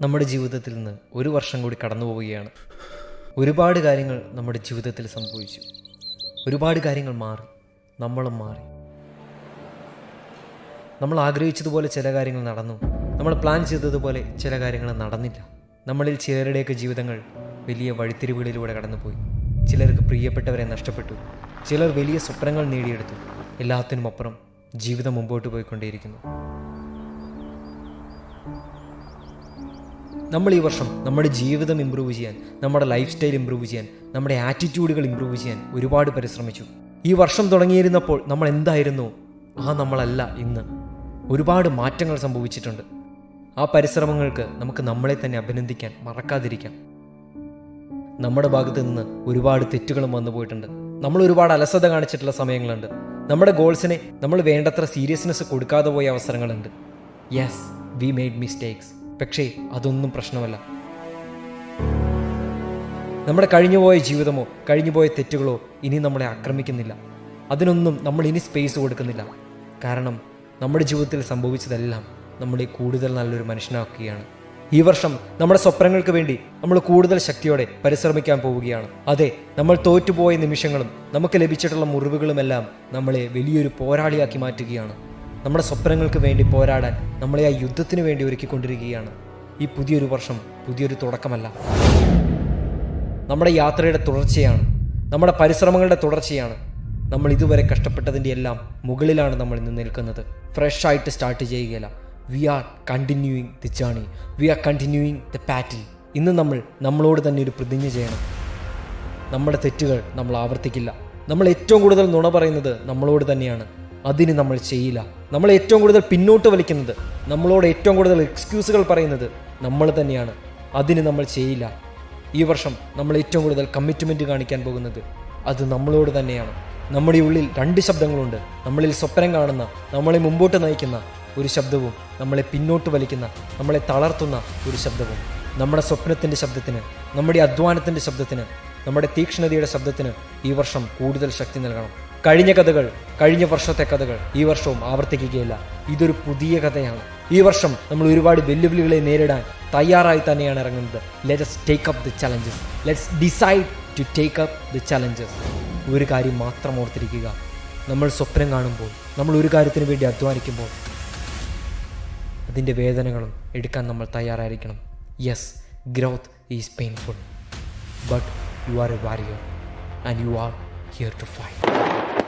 നമ്മുടെ ജീവിതത്തിൽ നിന്ന് ഒരു വർഷം കൂടി കടന്നു പോവുകയാണ്. ഒരുപാട് കാര്യങ്ങൾ നമ്മുടെ ജീവിതത്തിൽ സംഭവിച്ചു. ഒരുപാട് കാര്യങ്ങൾ മാറി. നമ്മളും മാറി. നമ്മൾ ആഗ്രഹിച്ചതുപോലെ ചില കാര്യങ്ങൾ നടന്നു. നമ്മൾ പ്ലാൻ ചെയ്തതുപോലെ ചില കാര്യങ്ങൾ നടന്നില്ല. നമ്മളിൽ ചിലരുടെയൊക്കെ ജീവിതങ്ങൾ വലിയ വഴിത്തിരിവുകളിലൂടെ കടന്നുപോയി. ചിലർക്ക് പ്രിയപ്പെട്ടവരെ നഷ്ടപ്പെട്ടു. ചിലർ വലിയ സ്വപ്നങ്ങൾ നേടിയെടുത്തു. എല്ലാത്തിനും അപ്പുറം ജീവിതം മുമ്പോട്ട് പോയിക്കൊണ്ടേയിരിക്കുന്നു. നമ്മൾ ഈ വർഷം നമ്മുടെ ജീവിതം ഇമ്പ്രൂവ് ചെയ്യാൻ നമ്മുടെ ലൈഫ് സ്റ്റൈൽ ഇമ്പ്രൂവ് ചെയ്യാൻ നമ്മുടെ ആറ്റിറ്റ്യൂഡുകൾ ഇമ്പ്രൂവ് ചെയ്യാൻ ഒരുപാട് പരിശ്രമിച്ചു. ഈ വർഷം തുടങ്ങിയിരുന്നപ്പോൾ നമ്മൾ എന്തായിരുന്നു? ആ നമ്മളല്ല ഇന്ന്. ഒരുപാട് മാറ്റങ്ങൾ സംഭവിച്ചിട്ടുണ്ട്. ആ പരിശ്രമങ്ങൾക്ക് നമുക്ക് നമ്മളെ തന്നെ അഭിനന്ദിക്കാൻ മറക്കാതിരിക്കാം. നമ്മുടെ ഭാഗത്ത് നിന്ന് ഒരുപാട് തെറ്റുകളും വന്നു പോയിട്ടുണ്ട്. നമ്മൾ ഒരുപാട് അലസത കാണിച്ചിട്ടുള്ള സമയങ്ങളുണ്ട്. നമ്മുടെ ഗോൾസിനെ നമ്മൾ വേണ്ടത്ര സീരിയസ്നെസ് കൊടുക്കാതെ പോയ അവസരങ്ങളുണ്ട്. യെസ് വി മെയ്ഡ് മിസ്റ്റേക്സ് പക്ഷേ അതൊന്നും പ്രശ്നമല്ല. നമ്മുടെ കഴിഞ്ഞുപോയ ജീവിതമോ കഴിഞ്ഞുപോയ തെറ്റുകളോ ഇനി നമ്മളെ ആക്രമിക്കുന്നില്ല. അതിനൊന്നും നമ്മൾ ഇനി സ്പേസ് കൊടുക്കുന്നില്ല. കാരണം നമ്മുടെ ജീവിതത്തിൽ സംഭവിച്ചതെല്ലാം നമ്മളെ കൂടുതൽ നല്ലൊരു മനുഷ്യനാക്കുകയാണ്. ഈ വർഷം നമ്മുടെ സ്വപ്നങ്ങൾക്ക് വേണ്ടി നമ്മൾ കൂടുതൽ ശക്തിയോടെ പരിശ്രമിക്കാൻ പോവുകയാണ്. അതെ നമ്മൾ തോറ്റുപോയ നിമിഷങ്ങളും നമുക്ക് ലഭിച്ചിട്ടുള്ള മുറിവുകളുമെല്ലാം നമ്മളെ വലിയൊരു പോരാളിയാക്കി മാറ്റുകയാണ്. നമ്മുടെ സ്വപ്നങ്ങൾക്ക് വേണ്ടി പോരാടാൻ നമ്മളെ ആ യുദ്ധത്തിന് വേണ്ടി ഒരുക്കിക്കൊണ്ടിരിക്കുകയാണ്. ഈ പുതിയൊരു വർഷം പുതിയൊരു തുടക്കമല്ല. നമ്മുടെ യാത്രയുടെ തുടർച്ചയാണ്. നമ്മുടെ പരിശ്രമങ്ങളുടെ തുടർച്ചയാണ്. നമ്മൾ ഇതുവരെ കഷ്ടപ്പെട്ടതിന്റെ എല്ലാം മുകളിലാണ് നമ്മൾ ഇന്ന് നിൽക്കുന്നത്. ഫ്രഷ് ആയിട്ട് സ്റ്റാർട്ട് ചെയ്യുകയില്ല. We are continuing the journey we are continuing the battle ഇന്ന് നമ്മൾ നമ്മളോട് തന്നെ ഒരു പ്രതിജ്ഞ ചെയ്യണം. നമ്മുടെ തെറ്റുകൾ നമ്മൾ ആവർത്തിക്കില്ല. നമ്മൾ ഏറ്റവും കൂടുതൽ നുണ പറയുന്നത് നമ്മളോട് തന്നെയാണ്. അതിന് നമ്മൾ ചെയ്യില്ല. നമ്മൾ ഏറ്റവും കൂടുതൽ പിന്നോട്ട് വലിക്കുന്നത് നമ്മളോട് ഏറ്റവും കൂടുതൽ എക്സ്ക്യൂസുകൾ പറയുന്നത് നമ്മൾ തന്നെയാണ്. അതിന് നമ്മൾ ചെയ്യില്ല. ഈ വർഷം നമ്മൾ ഏറ്റവും കൂടുതൽ കമ്മിറ്റ്മെന്റ് കാണിക്കാൻ പോകുന്നത് അത് നമ്മളോട് തന്നെയാണ്. നമ്മുടെ ഉള്ളിൽ രണ്ട് ശബ്ദങ്ങളുണ്ട്. നമ്മളിൽ സ്വപ്നം കാണുന്ന നമ്മളെ മുമ്പോട്ട് നയിക്കുന്ന ഒരു ശബ്ദവും നമ്മളെ പിന്നോട്ട് വലിക്കുന്ന നമ്മളെ തളർത്തുന്ന ഒരു ശബ്ദവും. നമ്മുടെ സ്വപ്നത്തിന്റെ ശബ്ദത്തിന് നമ്മുടെ അധ്വാനത്തിന്റെ ശബ്ദത്തിന് നമ്മുടെ തീക്ഷ്ണതയുടെ ശബ്ദത്തിന് ഈ വർഷം കൂടുതൽ ശക്തി നൽകണം. കഴിഞ്ഞ കഥകൾ കഴിഞ്ഞ വർഷത്തെ കഥകൾ ഈ വർഷവും ആവർത്തിക്കുകയില്ല. ഇതൊരു പുതിയ കഥയാണ്. ഈ വർഷം നമ്മൾ ഒരുപാട് വെല്ലുവിളികളെ നേരിടാൻ തയ്യാറായി തന്നെയാണ് ഇറങ്ങുന്നത്. Let's take up the challenges let's decide to take up the challenges ഒരു കാര്യം മാത്രം ഓർത്തിരിക്കുക. നമ്മൾ സ്വപ്നം കാണുമ്പോൾ നമ്മൾ ഒരു കാര്യത്തിന് വേണ്ടി അധ്വാനിക്കുമ്പോൾ അതിന്റെ വേദനകളും എടുക്കാൻ നമ്മൾ തയ്യാറായിരിക്കണം. Yes growth is painful but you are a warrior and you are here to fight.